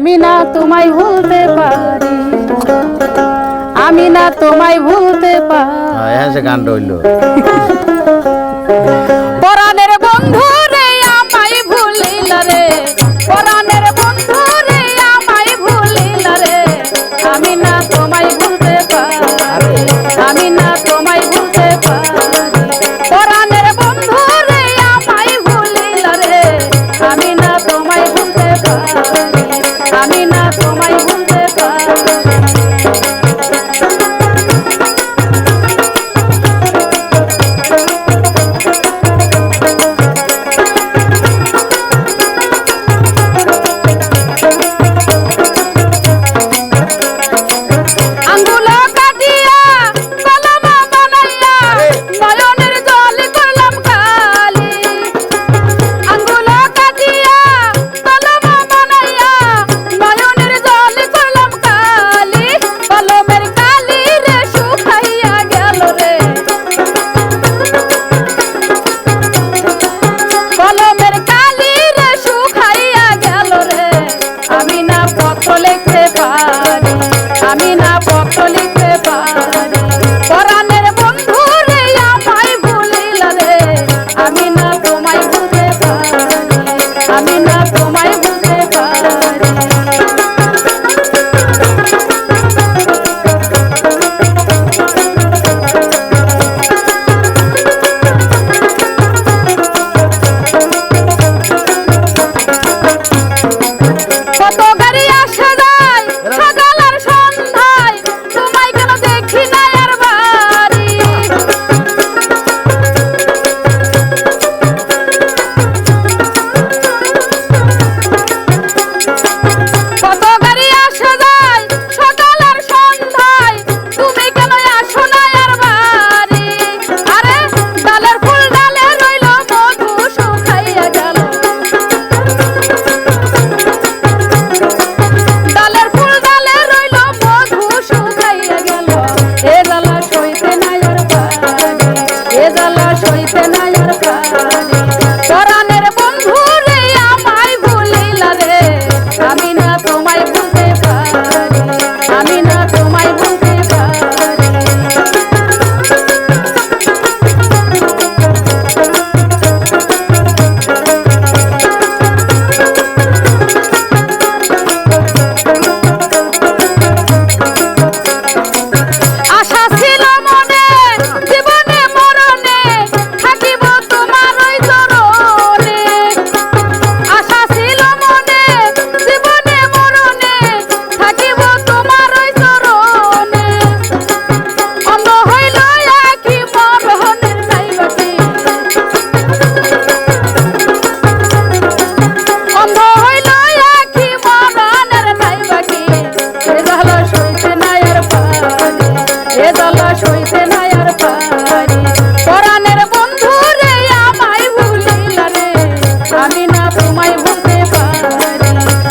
আমি না তোমায় ভুলতে পারি। আমি না তোমায় ভুলতে পারি। হ্যাঁ, হ্যাঁ সে গান রইল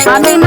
আমি